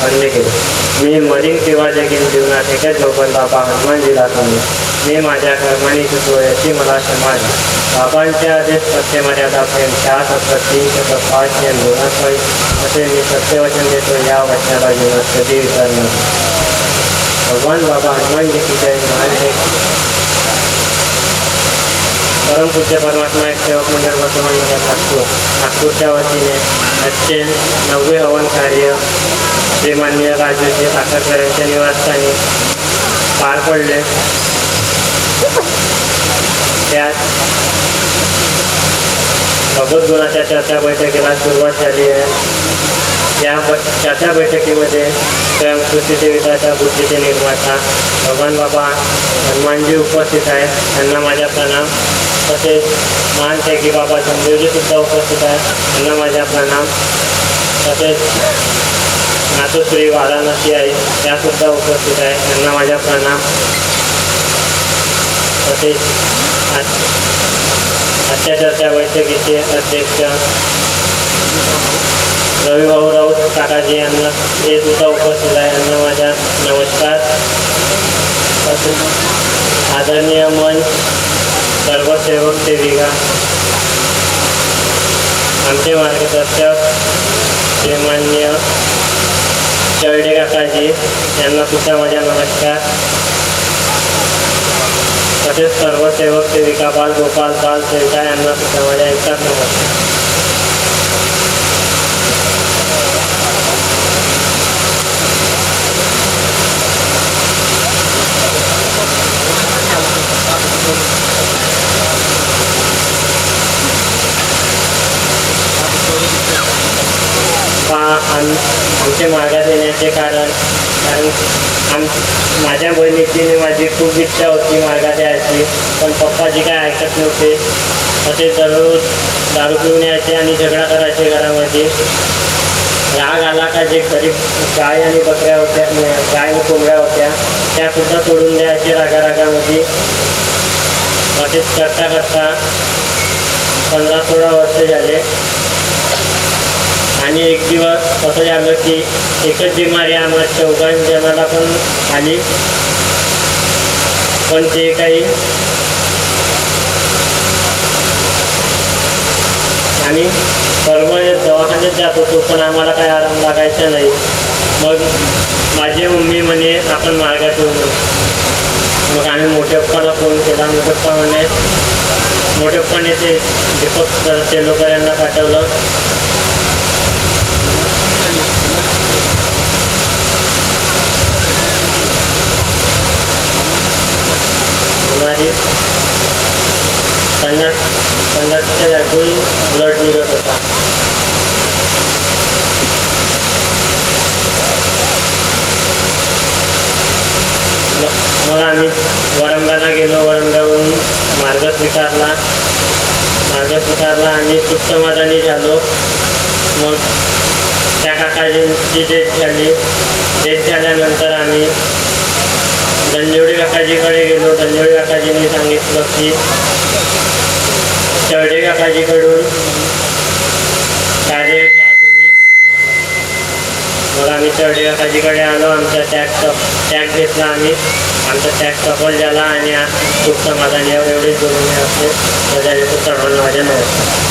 खंड केले. मी मरीन किंवा जगीन जीवनात एकच भगवान बापा हनुमान दिला तुम्ही मी माझ्या कर्माने चुकलो याची मला क्षमा द्या. बाबांच्या आदेश सत्य मर्यादा प्रेम चार सत्र तीन शब्द पाच नियम होईल असे मी सत्यवचन देतो या वचनाला जीवनात कधी विसरणार नाही. भगवान बाबा हनुमान जी की जय महान जय परमपूज्य परमात्मा एक सेवक मंडळ वर्तमान नागपूर नागपूरच्या वतीने आजचे नववे हवन कार्य श्रीमान्य राजूजी साखरकर यांच्या निवासस्थानी पार पडले. त्यात भगवद्गुणाच्या चर्चा बैठकीला सुरुवात झाली आहे. या ब चर्चा बैठकीमध्ये स्वयं कृषी देविताच्या बुद्धीचे निर्माता भगवान बाबा हनुमानजी उपस्थित आहेत. त्यांना माझ्या प्रणाम. तसेच महान की बाबा संदेवजी सुद्धा उपस्थित आहेत. त्यांना माझ्या प्रणाम. तसेच नातुश्री वाराणसी आहे. त्यासुद्धा उपस्थित आहेत त्यांना माझ्या प्रणाम. तसेच आजच्या चर्चा बैठकीचे अध्यक्ष रविभाऊ राऊत काकाजी यांना ते सुद्धा उपस्थित आहे. यांना माझ्या नमस्कार. तसेच आदरणीय मन सर्वसेवक सेविका आमचे मार्गदर्शक श्रीमान्य चळडे काकाजी यांना सुद्धा माझ्या नमस्कार. तसेच सर्व सेवक सेविका बाल गोपाल बाल सेविका यांना सुद्धा माझ्या एकटाच नमस्कार. आम आमचे मागास येण्याचे कारण. कारण आम माझ्या बहिणीची माझी खूप इच्छा होती मागास यायची. पण पप्पाजी काय ऐकत नव्हते. असे दररोज दारू पिऊन यायचे आणि झगडा करायचे घरामध्ये. राग आला का जे गरीब गाय आणि बकऱ्या होत्या गाय आणि कोंबड्या होत्या त्यासुद्धा सोडून द्यायचे रागा रागामध्ये असेच करता करता पंधरा सोळा वर्ष झाले. आणि एक दिवस असं झालं की एकच बिमारी आम्हाला चौघां जणाला पण आली पण ते काही आणि सर्व दवाखान्यात जात होतो पण आम्हाला काही आराम लागायचा नाही. मग माझी मम्मी म्हणे आपण मार्गात येऊ मग आम्ही मोठेप्पाला फोन केला. मोठेप्पा म्हणे मोठेप्पाने ते दीपक तेलोकर यांना पाठवलं. संघट यातून ब्लड निघत होता. मग मग आम्ही वरंगाला गेलो. वरंगावरून मार्ग स्वीकारला मार्ग स्वीकारला आणि सुख समाधानी झालो. मग त्या काकाजींची डेथ झाली. डेथ झाल्यानंतर आम्ही दंजेवडी काकाजीकडे गेलो. दंजेवडी काकाजींनी सांगितलं की चढे काकाजीकडून कार्य घ्या तुम्ही. मग आम्ही चढे काकाजीकडे आलो आमचा टॅग टॅग घेतला आम्ही. आमचा टॅग सफल झाला आणि खूप समाधानी एवढेच बोलून असते आपले सजायचे सर्वांना माझ्या नव्हतं